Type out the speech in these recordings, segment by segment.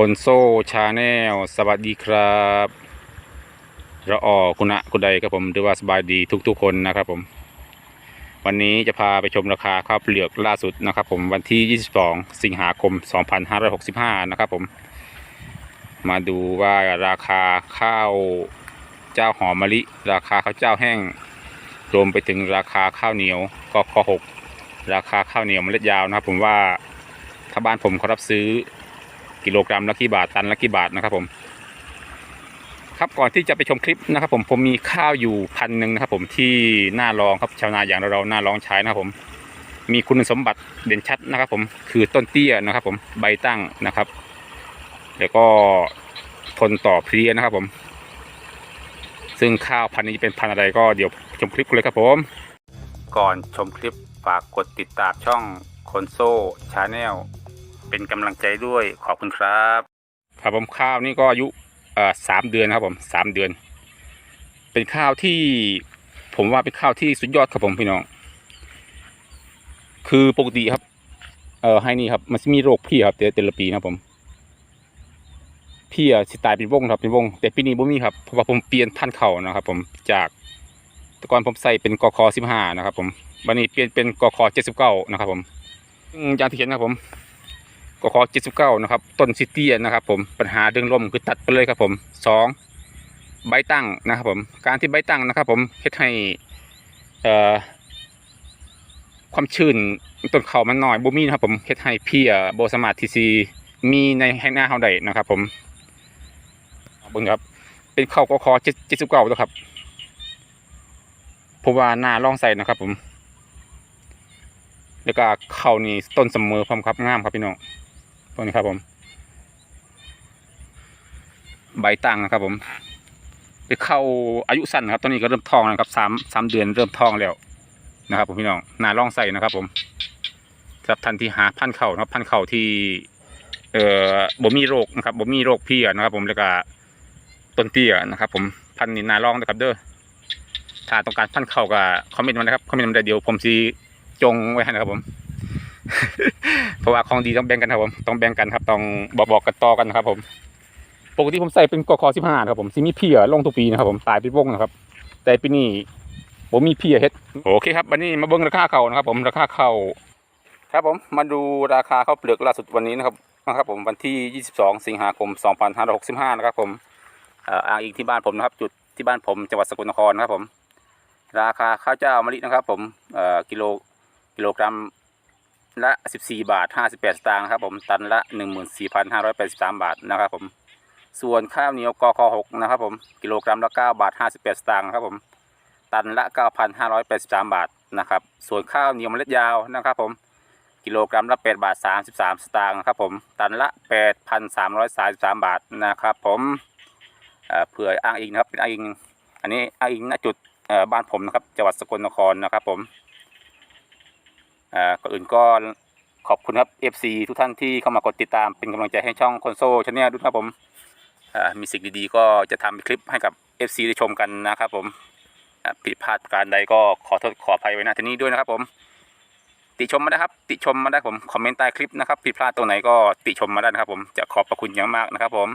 คนโซ่ชาแนลสวัสดีครับระออคุณะคุณใดครับผมหรือว่าสบายดีทุกๆคนนะครับผม วันนี้จะพาไปชมราคาข้าวเปลือกล่าสุดนะครับผมวันที่ 22 สิงหาคม 2565 นะครับผม มาดูว่าราคาข้าวเจ้าหอมมะลิ ราคาข้าวเจ้าแห้ง รวมไปถึงราคาข้าวเหนียวก็ข้อ6ราคาข้าวเหนียวเมล็ดยาวนะครับผมว่าถ้าบ้านผมเขารับซื้อ กิโลกรัมละกี่บาทตันละกี่บาทนะครับผม ครับก่อนที่จะไปชมคลิปนะครับ ผมผมมีข้าวอยู่พันหนึ่งนะครับ ผมที่น่าลองครับชาวนาอย่างเราๆน่าลองใช้นะครับผม มีคุณสมบัติเด่นชัดนะครับ ผมคือต้นเตี้ยนะครับ ผมใบตั้งนะครับ แล้วก็ทนต่อเพลียนะครับ ผม ซึ่งข้าวพันนี้จะเป็นพันอะไรก็เดี๋ยวชมคลิปกันเลยครับผม ก่อนชมคลิปฝากกดติดตามช่องคอนโซ่ชาแนล เป็นกำลังใจด้วยขอบคุณครับครับผมข้าวนี่ก็อายุสามเดือนครับผมสามเดือน เป็นข้าวที่ผมว่าเป็นข้าวที่สุดยอดครับผมพี่น้อง คือปกติครับ เออให้นี่ครับ มันจะมีโรคเพี้ยครับแต่แต่ละปีนะผมเพี้ยสิตายเป็นวงครับเป็นวง แต่ปีนี้บ่มีครับเพราะว่าผมเปลี่ยนพันธุ์เขานะครับ ผมจากแต่ก่อนผมใส่เป็นกคสิบห้านะครับ ผมวันนี้เปลี่ยนเป็นกคเจ็ดสิบเก้านะครับ ผมอย่างที่เห็นนะครับผม ก็ขอ79นะครับ ต้นซิตี้นะครับ ผมปัญหาเรื่องลมคือตัดไปเลยครับผม2ใบตั้งนะครับผมการที่ใบตั้งนะครับ ผมเฮ็ดให้ความชื้นต้นเขามันน้อยบ่มีนะครับ ผมเฮ็ดให้เพียบ่สมารถที่สิมีในให้หน้าเฮาได้นะครับ ผมเบิ่งครับ เป็นเข้าก็ขอ79แล้วครับผมว่าน่าลองใส่นะครับ ผม แล้วก็เข้านี่ต้นเสมอพร้อมครับงามครับพี่น้อง ตัวนี้ครับผม ใบตั้งนะครับผมไปเข้าอายุสั้นนะครับตอนนี้ก็เริ่มทองแล้วครับสามสามเดือนเริ่มทองแล้วนะครับ ผมพี่น้องนาล่องใส่นะครับ ผมสำหรับท่านที่หาพันเข่านะครับพันเข่าที่ เอ่อบ่มีโรคนะครับบ่มีโรคเพี้ยนะครับ ผมแล้วก็ต้นเตี้ยนะครับ ผมพันนี้นาล่องนะครับ เด้อถ้าต้องการพันเข่าก็คอมเมนต์มานะครับคอมเมนต์มาได้เดียวผมสีจงไว้ให้นะครับผม เพราะว่าของดีต้องแบ่งกันครับผมต้องแบ่งกันครับต้องบอกบอกกันต่อกันนะครับ ผมปกติผมใส่เป็นกคอสิบห้าครับผมซิมีเพียลงทุกปีนะครับผมตายเป็นวงนะครับ แต่ปีนี้ผมมีเพียเฮ็ดโอเคครับวันนี้มาเบิ่งราคาเขานะครับ ผมราคาเขาครับผมมาดูราคาข้าวเปลือกล่าสุดวันนี้นะครับนะครับผมวันที่ 22 สิงหาคม 2565 นะครับผมอ่ออ้างอิงที่บ้านผมนะครับ จุดที่บ้านผมจังหวัดสกลนครนะครับผม ราคาข้าวเจ้ามะลินะครับ ผมเอ่อกิโลกิโลกรัม ละ 14 บาท 58 สตางค์นะครับผมตันละ 14,583 บาทนะครับผมส่วนข้าวเหนียวกค6นะครับผมกิโลกรัมละ 9 บาท 58 สตางค์ครับผมตันละ 9,583 บาทนะครับส่วนข้าวเหนียวเมล็ดยาวนะครับผมกิโลกรัมละ 8 บาท 33 สตางค์ครับผมตันละ 8,333 บาทนะครับผมเผื่ออ้างอิงนะครับเป็นอ้างอิงอันนี้อ้างอิงณจุดบ้านผมนะครับจังหวัดสกลนครนะครับผม อ่าก่อนอื่นก็ขอบคุณครับ FC ทุกท่านที่เข้ามากดติดตามเป็นกำลังใจให้ช่องคอนโซลชาแนลด้วยครับผมอ่ามีสิ่งดีๆ ก็จะทำคลิปให้กับ FC ได้ชมกันนะครับผมอ่าผิดพลาดประการใดก็ขอโทษขออภัยไว้ณที่นี้ด้วยนะครับผม ติชมมาได้ครับ ติชมมาได้ผมคอมเมนต์ใต้คลิปนะครับผิดพลาดตรงไหนก็ติชมมาได้นะครับผมจะขอบพระคุณอย่างมากนะครับผม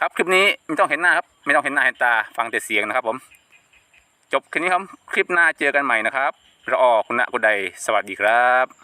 ครับคลิปนี้ไม่ต้องเห็นหน้าครับไม่ต้องเห็นหน้าเห็นตาฟังแต่เสียงนะครับผม จบคลิปนี้ครับคลิปหน้าเจอกันใหม่นะครับ รอคุณณกุใดสวัสดีครับ